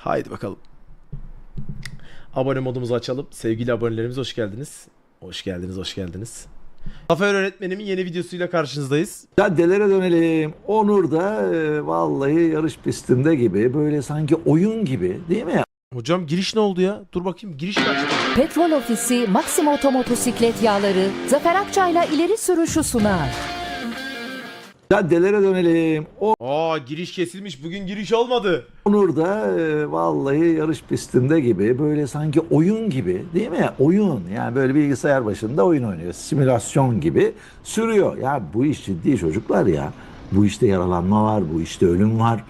Haydi bakalım. Abone modumuzu açalım. Sevgili abonelerimiz hoş geldiniz. Hoş geldiniz, hoş geldiniz. Zafer öğretmenimin yeni videosuyla karşınızdayız. Caddelere dönelim. Onur da e, vallahi yarış pistinde gibi böyle sanki oyun gibi değil mi? Hocam giriş ne oldu ya? Dur bakayım giriş kaçtı? Petrol Ofisi Maxima Otomotosiklet Yağları Zafer Akçay'la ileri sürüşü sunar. Caddelere dönelim. Aa giriş kesilmiş. Bugün giriş olmadı. Onur da e, vallahi yarış pistinde gibi böyle sanki oyun gibi değil mi? Oyun yani böyle bilgisayar başında oyun oynuyor. Simülasyon gibi sürüyor. Ya bu iş ciddi çocuklar ya. Bu işte yaralanma var, bu işte ölüm var.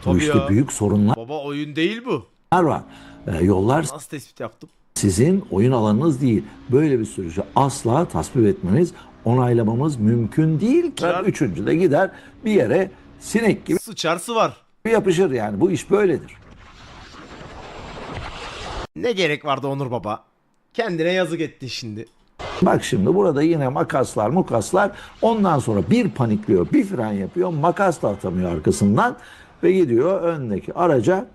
bu Tabii işte ya. büyük sorunlar Baba oyun değil bu. var. E, yollar Nasıl tespit yaptım? sizin oyun alanınız değil. Böyle bir sürücü asla tasvip etmemiz, onaylamamız mümkün değil. Güzel. Üçüncü de gider bir yere sinek gibi Sıçarsı var. yapışır yani. Bu iş böyledir. Ne gerek vardı Onur Baba? Kendine yazık ettin şimdi. Bak şimdi burada yine makaslar mukaslar ondan sonra bir panikliyor bir fren yapıyor makas da atamıyor arkasından ve gidiyor öndeki araca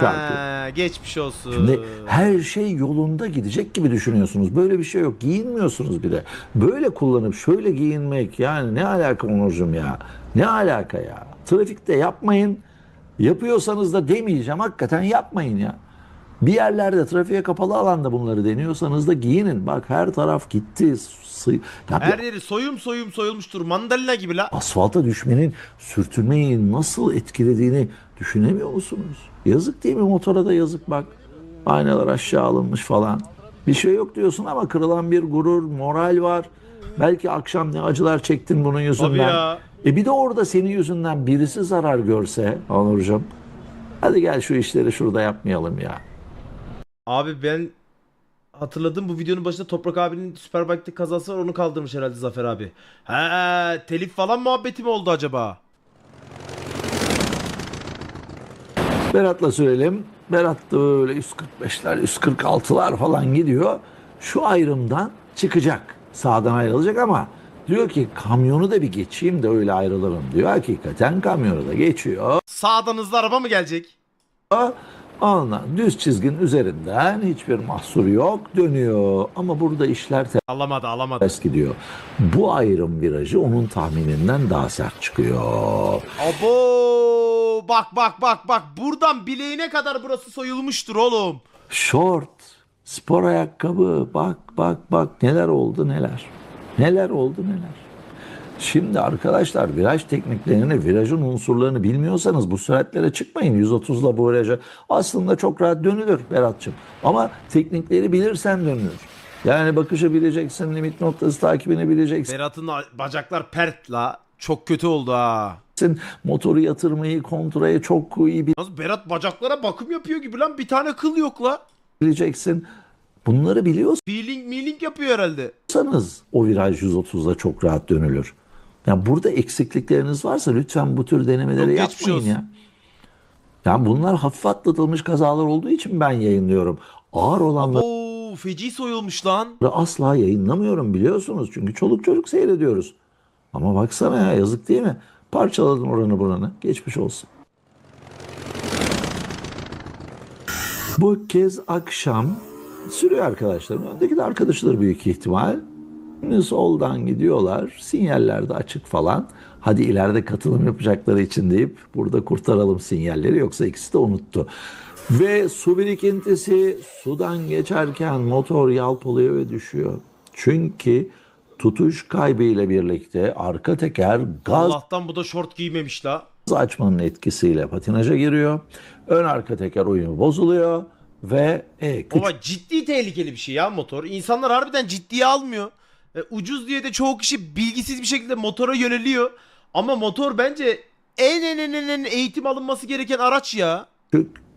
çarpıyor. Ha, geçmiş olsun. Şimdi her şey yolunda gidecek gibi düşünüyorsunuz. Böyle bir şey yok. Giyinmiyorsunuz bile. Böyle kullanıp şöyle giyinmek yani ne alaka Onurcuğum ya? Ne alaka ya? Trafikte yapmayın. Yapıyorsanız da demeyeceğim. Hakikaten yapmayın ya. Bir yerlerde trafiğe kapalı alanda bunları deniyorsanız da giyinin. Bak her taraf gitti. Sı- ya bir Her yeri soyum soyum soyulmuştur. Mandalina gibi la. asfalta düşmenin sürtünmeyi nasıl etkilediğini düşünemiyor musunuz? Yazık değil mi motora da yazık bak. Aynalar aşağı alınmış falan. Bir şey yok diyorsun ama kırılan bir gurur, moral var. Belki akşam ne acılar çektin bunun yüzünden. Tabii ya. E bir de orada senin yüzünden birisi zarar görse Onurcuğum. Hadi gel şu işleri şurada yapmayalım ya. Abi ben hatırladım bu videonun başında Toprak abinin Superbike'de kazası var onu kaldırmış herhalde Zafer abi. He telif falan muhabbeti mi oldu acaba? Berat'la sürelim. Berat da böyle 145'ler, 146'lar falan gidiyor. Şu ayrımdan çıkacak. Sağdan ayrılacak ama diyor ki kamyonu da bir geçeyim de öyle ayrılırım diyor. Hakikaten kamyonu da geçiyor. Sağdan hızlı araba mı gelecek? Ondan düz çizginin üzerinden hiçbir mahsur yok dönüyor. Ama burada işler Alamadı alamadı. ters gidiyor. Bu ayrım virajı onun tahmininden daha sert çıkıyor. Abo bak bak bak bak buradan bileğine kadar burası soyulmuştur oğlum. Short, spor ayakkabı bak bak bak neler oldu neler. Neler oldu neler. Şimdi arkadaşlar viraj tekniklerini, virajın unsurlarını bilmiyorsanız bu süratlere çıkmayın 130'la bu viraja. Aslında çok rahat dönülür Berat'cığım. Ama teknikleri bilirsen dönülür. Yani bakışı bileceksin, limit noktası takibini bileceksin. Berat'ın bacaklar pert la. Çok kötü oldu ha. Motoru yatırmayı, kontrayı çok iyi Nasıl Berat bacaklara bakım yapıyor gibi lan bir tane kıl yok la. bileceksin. Bunları biliyorsanız Peeling meeling yapıyor herhalde. o viraj 130'da çok rahat dönülür. Yani burada eksiklikleriniz varsa lütfen bu tür denemeleri geçmiş yapmayın olsun. ya. Yani bunlar hafif atlatılmış kazalar olduğu için ben yayınlıyorum. Ağır olanları Oo feci soyulmuş lan. asla yayınlamıyorum biliyorsunuz. Çünkü çoluk çocuk seyrediyoruz. Ama baksana ya yazık değil mi? Parçaladın oranı buranı. Geçmiş olsun. Bu kez akşam sürüyor arkadaşlarım. Öndeki de arkadaşları büyük ihtimal. Soldan gidiyorlar. Sinyaller de açık falan. Hadi ileride katılım yapacakları için deyip burada kurtaralım sinyalleri. Yoksa ikisi de unuttu. Ve su birikintisi sudan geçerken motor yalpalıyor ve düşüyor. Çünkü tutuş kaybıyla birlikte arka teker gaz Allah'tan bu da şort giymemiş la. açmanın etkisiyle patinaja giriyor. Ön arka teker uyumu bozuluyor ve e, küçük Baba ciddi tehlikeli bir şey ya motor. İnsanlar harbiden ciddiye almıyor. E, ucuz diye de çoğu kişi bilgisiz bir şekilde motora yöneliyor. Ama motor bence en en en en, en eğitim alınması gereken araç ya.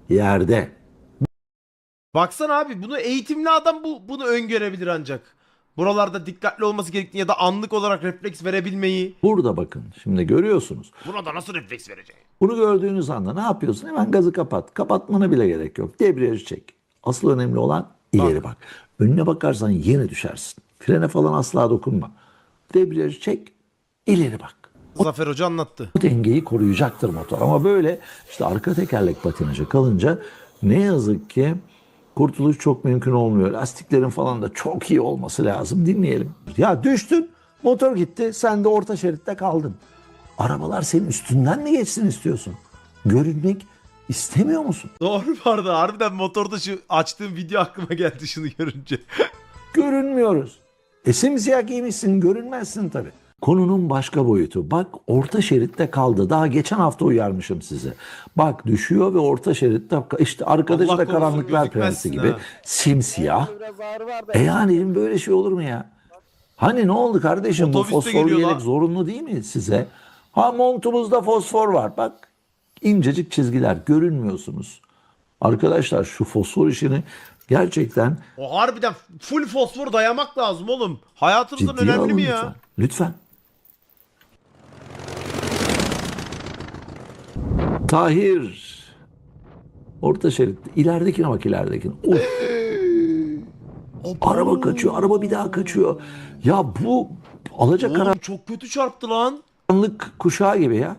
yerde Baksana abi bunu eğitimli adam bu bunu öngörebilir ancak. Buralarda dikkatli olması gerektiğini ya da anlık olarak refleks verebilmeyi. burada bakın şimdi görüyorsunuz. Buna da nasıl refleks vereceğim? Bunu gördüğünüz anda ne yapıyorsun? Hemen gazı kapat. Kapatmana bile gerek yok. Debriyajı çek. Asıl önemli olan ileri bak. Önüne bakarsan yine düşersin. Frene falan asla dokunma. Debriyajı çek. ileri bak. Zafer Hoca anlattı. bu dengeyi koruyacaktır motor. Ama böyle işte arka tekerlek patinajı kalınca ne yazık ki kurtuluş çok mümkün olmuyor. Lastiklerin falan da çok iyi olması lazım. Dinleyelim. Ya düştün, motor gitti, sen de orta şeritte kaldın. Arabalar senin üstünden mi geçsin istiyorsun? Görünmek istemiyor musun? Doğru vardı. Harbiden motorda şu açtığım video aklıma geldi şunu görünce. Görünmüyoruz. E simsiyah giymişsin, görünmezsin tabii. Konunun başka boyutu. Bak orta şeritte kaldı. Daha geçen hafta uyarmışım size. Bak düşüyor ve orta şeritte işte arkadaşı Allah da karanlıklar prensi gibi ha. simsiyah. E yani böyle şey olur mu ya? Hani ne oldu kardeşim bu Otobüste fosforlu geliyor yelek lan. zorunlu değil mi size? Ha montumuzda fosfor var. Bak incecik çizgiler görünmüyorsunuz. Arkadaşlar şu fosfor işini gerçekten O harbiden full fosfor dayamak lazım oğlum. Hayatımızdan Ciddiye önemli alın mi lütfen. ya? Lütfen. Tahir. Orta şerit. İleridekine bak ileridekine. Of. araba kaçıyor. Araba bir daha kaçıyor. Ya bu alacak Oğlum çok kötü çarptı lan. karanlık kuşağı gibi ya.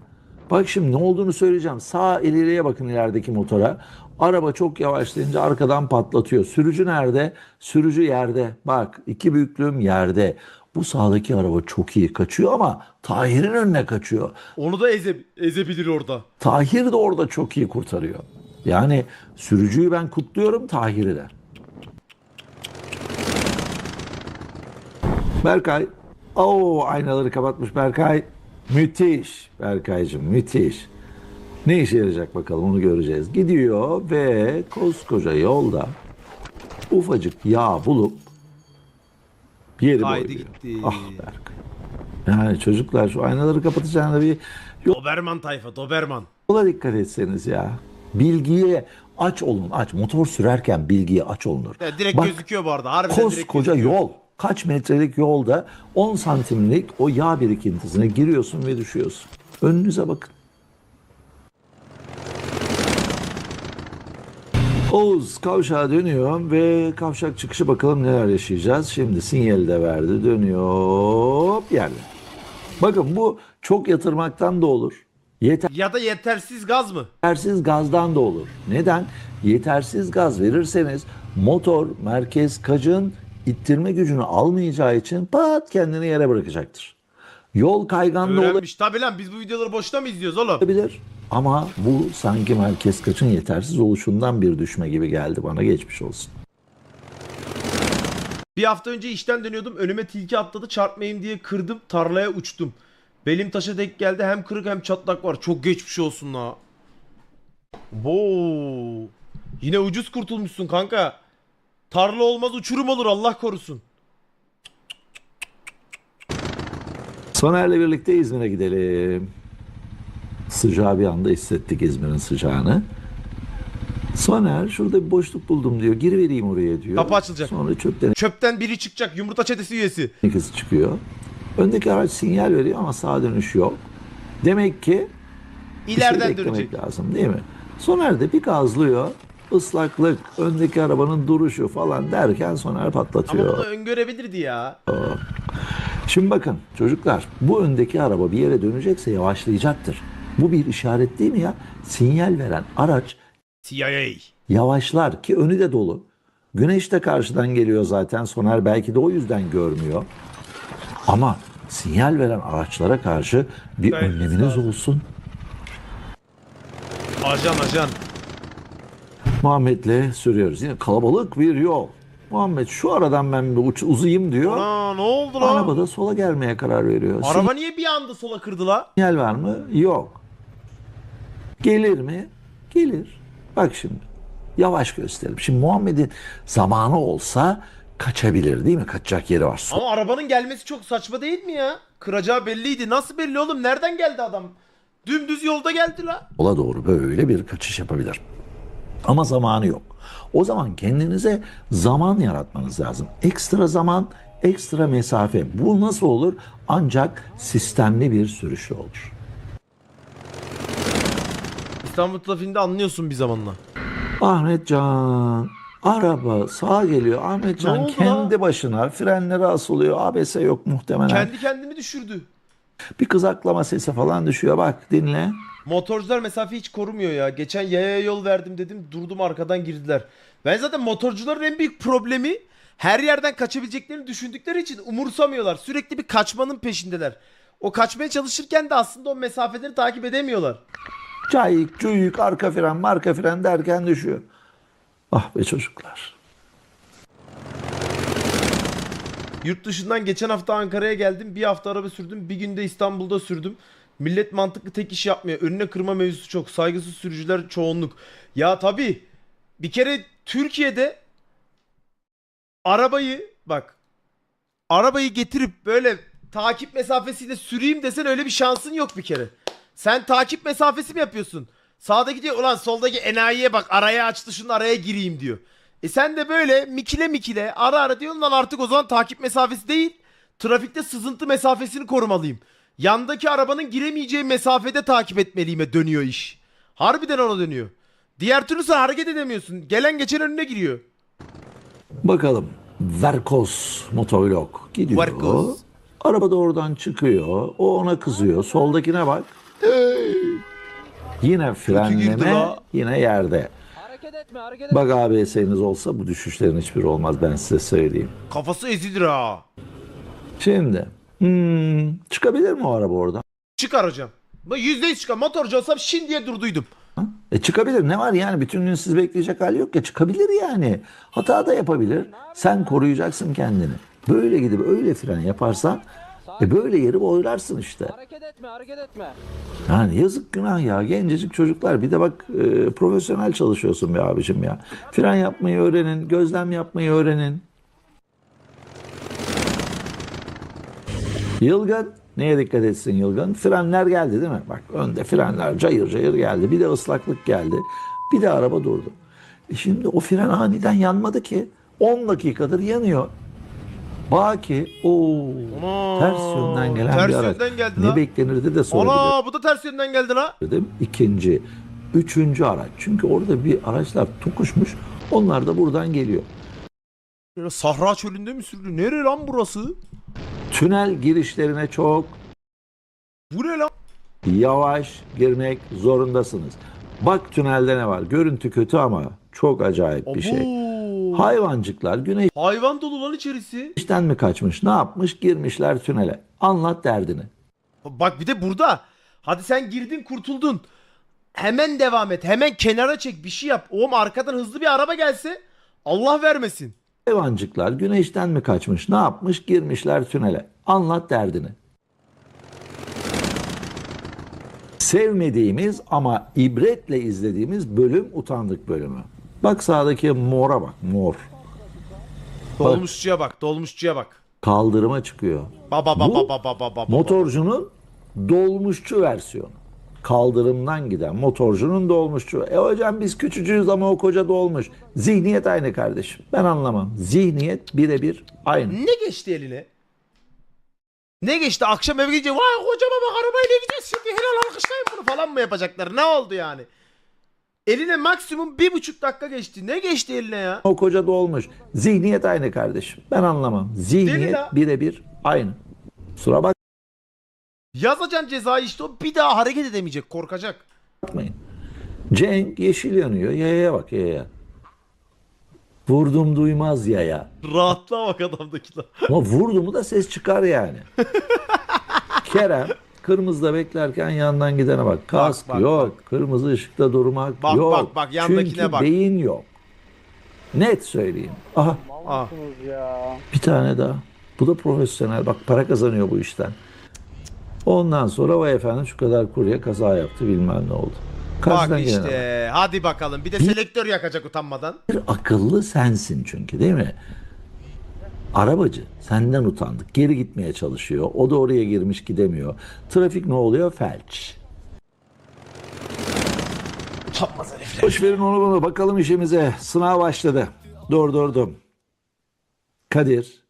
Bak şimdi ne olduğunu söyleyeceğim. Sağ ileriye bakın ilerideki motora. Araba çok yavaşlayınca arkadan patlatıyor. Sürücü nerede? Sürücü yerde. Bak iki büyüklüğüm yerde. Bu sağdaki araba çok iyi kaçıyor ama Tahir'in önüne kaçıyor. Onu da eze, ezebilir orada. Tahir de orada çok iyi kurtarıyor. Yani sürücüyü ben kutluyorum Tahir'i de. Berkay. Oo aynaları kapatmış Berkay. Müthiş Berkaycığım müthiş. Ne işe yarayacak bakalım onu göreceğiz. Gidiyor ve koskoca yolda ufacık yağ bulup yeri Haydi gitti. Ah Berkay. Yani çocuklar şu aynaları kapatacağına bir Doberman tayfa Doberman. Yola dikkat etseniz ya. Bilgiye aç olun aç. Motor sürerken bilgiye aç olunur. Ya direkt Bak, gözüküyor bu arada. Harbiden direkt Koskoca gözüküyor. yol. Kaç metrelik yolda 10 santimlik o yağ birikintisine giriyorsun ve düşüyorsun. Önünüze bakın. Oğuz kavşağa dönüyor ve kavşak çıkışı bakalım neler yaşayacağız. Şimdi sinyali de verdi dönüyor hop yerde. Bakın bu çok yatırmaktan da olur. Yeter. Ya da yetersiz gaz mı? Yetersiz gazdan da olur. Neden? Yetersiz gaz verirseniz motor merkez kacın ittirme gücünü almayacağı için pat kendini yere bırakacaktır. Yol kaygan da Öğrenmiş. Tabi lan biz bu videoları boşta mı izliyoruz oğlum? olabilir ama bu sanki merkez kaçın yetersiz oluşundan bir düşme gibi geldi bana geçmiş olsun. Bir hafta önce işten dönüyordum. Önüme tilki atladı. Çarpmayayım diye kırdım. Tarlaya uçtum. Belim taşa denk geldi. Hem kırık hem çatlak var. Çok geçmiş olsun la. Wow. Yine ucuz kurtulmuşsun kanka. Tarla olmaz uçurum olur Allah korusun. Soner'le birlikte İzmir'e gidelim. Sıcağı bir anda hissettik İzmir'in sıcağını. Soner şurada bir boşluk buldum diyor. Girivereyim oraya diyor. Kapı açılacak. Sonra çöpten Çöpten biri çıkacak. Yumurta çetesi üyesi. ikisi çıkıyor. Öndeki araç sinyal veriyor ama sağa dönüş yok. Demek ki bir şey İleriden beklemek dönecek. lazım değil mi? Soner de bir gazlıyor. Islaklık, öndeki arabanın duruşu falan derken Soner Ama patlatıyor. bunu öngörebilirdi ya. Şimdi bakın çocuklar bu öndeki araba bir yere dönecekse yavaşlayacaktır. Bu bir işaret değil mi ya? Sinyal veren araç CIA. yavaşlar ki önü de dolu. Güneş de karşıdan geliyor zaten. Soner belki de o yüzden görmüyor. Ama sinyal veren araçlara karşı bir Gayet önleminiz olsun. Ajan ajan. Muhammed'le sürüyoruz. Yine kalabalık bir yol. Muhammed şu aradan ben bir uç, uzayayım diyor. Aa ne oldu lan? Araba da sola gelmeye karar veriyor. Araba niye bir anda sola kırdı la? Sinyal var mı? Yok. Gelir mi? Gelir. Bak şimdi. Yavaş gösterelim. Şimdi Muhammed'in zamanı olsa kaçabilir değil mi? Kaçacak yeri var. Ama arabanın gelmesi çok saçma değil mi ya? Kıracağı belliydi. Nasıl belli oğlum? Nereden geldi adam? Dümdüz yolda geldi la. Sola doğru böyle bir kaçış yapabilir. Ama zamanı yok. O zaman kendinize zaman yaratmanız lazım. Ekstra zaman, ekstra mesafe. Bu nasıl olur? Ancak sistemli bir sürüşle olur. İstanbul trafiğinde anlıyorsun bir zamanla. Ahmetcan araba sağa geliyor. Ne Ahmetcan oldu kendi başına frenlere asılıyor. ABS yok muhtemelen. Kendi kendimi düşürdü. Bir kızaklama sesi falan düşüyor bak dinle. Motorcular mesafe hiç korumuyor ya. Geçen yaya yol verdim dedim durdum arkadan girdiler. Ben zaten motorcuların en büyük problemi her yerden kaçabileceklerini düşündükleri için umursamıyorlar. Sürekli bir kaçmanın peşindeler. O kaçmaya çalışırken de aslında o mesafeleri takip edemiyorlar. Çayık, cuyuk, arka fren, marka fren derken düşüyor. Ah be çocuklar. Yurt dışından geçen hafta Ankara'ya geldim. Bir hafta araba sürdüm. Bir günde İstanbul'da sürdüm. Millet mantıklı tek iş yapmıyor. Önüne kırma mevzusu çok. Saygısız sürücüler çoğunluk. Ya tabii. Bir kere Türkiye'de arabayı bak arabayı getirip böyle takip mesafesiyle süreyim desen öyle bir şansın yok bir kere. Sen takip mesafesi mi yapıyorsun? Sağdaki diyor ulan soldaki enayiye bak araya açtı şunun araya gireyim diyor. E sen de böyle mikile mikile ara ara diyorsun lan artık o zaman takip mesafesi değil. Trafikte sızıntı mesafesini korumalıyım. Yandaki arabanın giremeyeceği mesafede takip etmeliyime dönüyor iş. Harbiden ona dönüyor. Diğer türlü sen hareket edemiyorsun. Gelen geçen önüne giriyor. Bakalım. Verkos motovlog gidiyor. Verkos. Araba da oradan çıkıyor. O ona kızıyor. Soldakine bak. Yine girdi frenleme, yine yerde. Hareket etme hareket etme. Bak ABS'niz olsa bu düşüşlerin hiçbiri olmaz ben size söyleyeyim. Kafası ezilir ha. Şimdi hmm, çıkabilir mi o araba oradan? Çıkar hocam. Ben %100 çıkar. Motorcu olsam şimdiye durduydum. E çıkabilir ne var yani bütün gün siz bekleyecek hali yok ya çıkabilir yani. Hata da yapabilir. Sen koruyacaksın kendini. Böyle gidip öyle fren yaparsan e böyle yeri boylarsın işte. Hareket etme hareket etme. Yani yazık günah ya gencecik çocuklar bir de bak e, profesyonel çalışıyorsun be abicim ya. Fren yapmayı öğrenin, gözlem yapmayı öğrenin. Yılgın neye dikkat etsin Yılgın? Frenler geldi değil mi? Bak önde frenler cayır cayır geldi. Bir de ıslaklık geldi. Bir de araba durdu. E şimdi o fren aniden yanmadı ki. 10 dakikadır yanıyor. Baki o ters yönden gelen ters bir araç. yönden geldi ne lan. beklenirdi de sorabilirim Ana bu da ters yönden geldi la. dedim. İkinci, üçüncü araç. Çünkü orada bir araçlar tokuşmuş. Onlar da buradan geliyor. Sahra çölünde mi sürdü? Nere lan burası? Tünel girişlerine çok Bu ne lan? yavaş girmek zorundasınız. Bak tünelde ne var? Görüntü kötü ama çok acayip bir şey. Abo. Hayvancıklar Hayvan dolu lan içerisi. güneşten mi kaçmış? Ne yapmış? Girmişler tünele. Anlat derdini. Bak bir de burada. Hadi sen girdin kurtuldun. Hemen devam et. Hemen kenara çek bir şey yap. Oğlum arkadan hızlı bir araba gelse Allah vermesin. Hayvancıklar güneşten mi kaçmış? Ne yapmış? Girmişler tünele. Anlat derdini. Sevmediğimiz ama ibretle izlediğimiz bölüm utandık bölümü. Bak sağdaki mora bak mor. Dolmuşçuya bak, dolmuşçuya bak. Kaldırıma çıkıyor. Baba baba Bu baba baba baba. Motorcunun dolmuşçu versiyonu. Kaldırımdan giden motorcunun dolmuşçu. E hocam biz küçücüğüz ama o koca dolmuş. Zihniyet aynı kardeşim. Ben anlamam. Zihniyet birebir aynı. Ne geçti eline? Ne geçti? Akşam eve gidince vay kocama bak arabayla gideceğiz şimdi helal alkışlayın bunu falan mı yapacaklar? Ne oldu yani? Eline maksimum bir buçuk dakika geçti. Ne geçti eline ya? O koca dolmuş. Zihniyet aynı kardeşim. Ben anlamam. Zihniyet birebir aynı. Kusura Yazacaksın cezayı işte o bir daha hareket edemeyecek korkacak. bakmayın. Cenk yeşil yanıyor. Yayaya bak yaya. Vurdum duymaz yaya. Rahatlığa bak adamdaki lan. Ama vurdu mu da ses çıkar yani. Kerem kırmızıda beklerken yandan gidene bak. Kask bak, yok. Kırmızı ışıkta durmak Bak, yok. bak, bak, yandakine Çünkü bak. beyin yok. Net söyleyeyim. Aha Ah. bir tane daha. Bu da profesyonel. Bak para kazanıyor bu işten. Ondan sonra vay efendim şu kadar kurye kaza yaptı bilmem ne oldu. Bak Karşıdan bak. işte hadi bakalım bir de selektör yakacak utanmadan. Bir akıllı sensin çünkü değil mi? Arabacı senden utandık. Geri gitmeye çalışıyor. O da oraya girmiş gidemiyor. Trafik ne oluyor? Felç. Utanmaz herifler. Boş verin onu bunu. Bakalım işimize. Sınav başladı. Durdurdum. Kadir.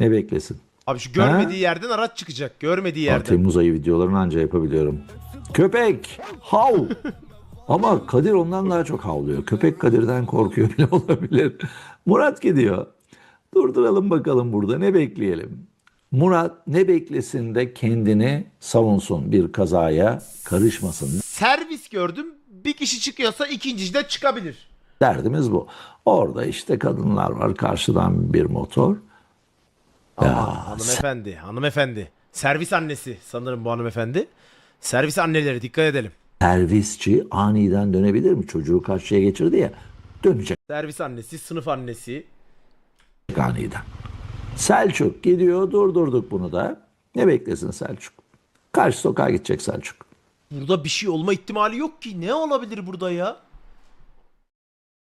Ne beklesin? Abi şu görmediği yerden araç çıkacak. Görmediği yerden. Temmuz ayı videolarını anca yapabiliyorum. Köpek! Hav! Ama Kadir ondan daha çok havlıyor. Köpek Kadir'den korkuyor bile olabilir. Murat gidiyor. Durduralım bakalım burada ne bekleyelim. Murat ne beklesin de kendini savunsun bir kazaya karışmasın. Servis gördüm. Bir kişi çıkıyorsa ikinci de çıkabilir. Derdimiz bu. Orada işte kadınlar var karşıdan bir motor. Aa, hanımefendi, hanımefendi. Servis annesi sanırım bu hanımefendi. Servis anneleri dikkat edelim. Servisçi aniden dönebilir mi? Çocuğu karşıya geçirdi ya. Dönecek Servis annesi, sınıf annesi. aniden. Selçuk gidiyor durdurduk bunu da. Ne beklesin Selçuk? Karşı sokağa gidecek Selçuk. Burada bir şey olma ihtimali yok ki. Ne olabilir burada ya?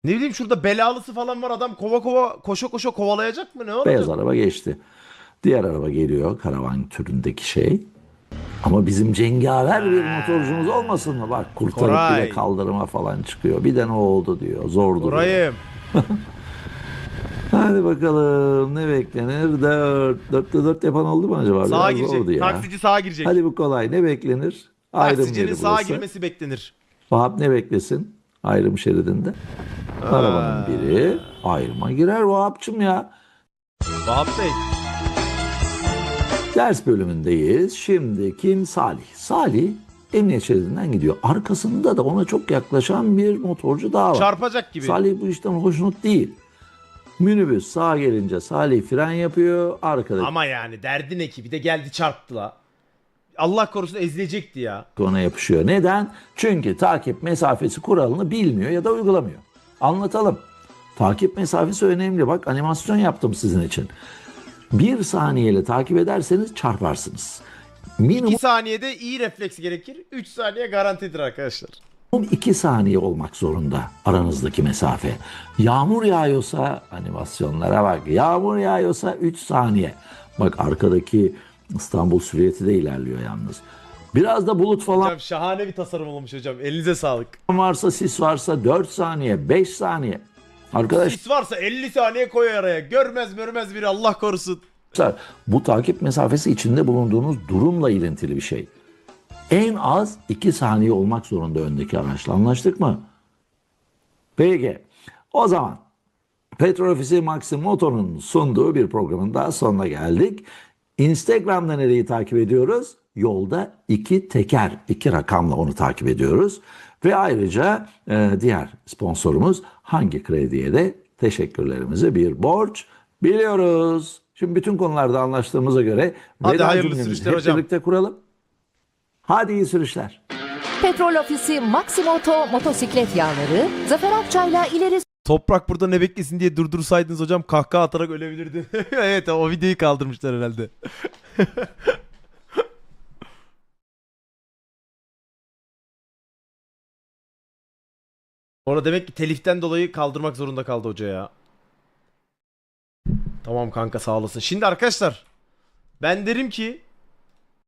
Ne bileyim şurada belalısı falan var adam kova kova koşa koşa kovalayacak mı ne olacak? Beyaz araba geçti. Diğer araba geliyor karavan türündeki şey. Ama bizim cengaver bir motorcumuz olmasın mı? Bak kurtarıp Koray. bile kaldırıma falan çıkıyor. Bir de ne oldu diyor. Zor duruyor. Burayım. Hadi bakalım ne beklenir? Dört. Dörtte dört yapan oldu mu acaba? Sağa Biraz zordu girecek. ya. Taksici sağa girecek. Hadi bu kolay. Ne beklenir? Ayrım Taksicinin yeri sağa burası. girmesi beklenir. Vahap ne beklesin? Ayrım şeridinde. Arabanın biri ayrıma girer Vahap'cım ya. Vahap Bey. Ders bölümündeyiz. Şimdi kim? Salih. Salih emniyet şeridinden gidiyor. Arkasında da ona çok yaklaşan bir motorcu daha var. Çarpacak gibi. Salih bu işten hoşnut değil. Minibüs sağa gelince Salih fren yapıyor. Arkadaki Ama yani derdin ne ki? Bir de geldi çarptı la. Allah korusun ezilecekti ya. ona yapışıyor. Neden? Çünkü takip mesafesi kuralını bilmiyor ya da uygulamıyor. Anlatalım. Takip mesafesi önemli. Bak animasyon yaptım sizin için. Bir saniyeyle takip ederseniz çarparsınız. Minimum 2 saniyede iyi refleks gerekir. 3 saniye garantidir arkadaşlar. 2 saniye olmak zorunda aranızdaki mesafe. Yağmur yağıyorsa animasyonlara bak. Yağmur yağıyorsa 3 saniye. Bak arkadaki İstanbul Süriyeti de ilerliyor yalnız. Biraz da bulut falan Hocam şahane bir tasarım olmuş hocam. Elinize sağlık. varsa sis varsa 4 saniye 5 saniye. Arkadaşlar Sis varsa 50 saniye koy araya. Görmez görmez biri Allah korusun. bu takip mesafesi içinde bulunduğunuz durumla ilintili bir şey. En az 2 saniye olmak zorunda öndeki araçla anlaştık mı? Peki o zaman Petrol Ofisi Maxim Moto'nun sunduğu bir programın daha sonuna geldik. Instagram'da nereyi takip ediyoruz? Yolda iki teker, iki rakamla onu takip ediyoruz. Ve ayrıca e, diğer sponsorumuz hangi krediye de teşekkürlerimizi bir borç biliyoruz. Şimdi bütün konularda anlaştığımıza göre Hadi veda hayırlı cümlemizi sürüşler hep hocam. birlikte kuralım. Hadi iyi sürüşler. Petrol Ofisi Maximoto motosiklet yağları Zafer Akçay'la ileri Toprak burada ne beklesin diye durdursaydınız hocam kahkaha atarak ölebilirdi. evet o videoyu kaldırmışlar herhalde. Orada demek ki teliften dolayı kaldırmak zorunda kaldı hoca ya. Tamam kanka sağ olasın. Şimdi arkadaşlar ben derim ki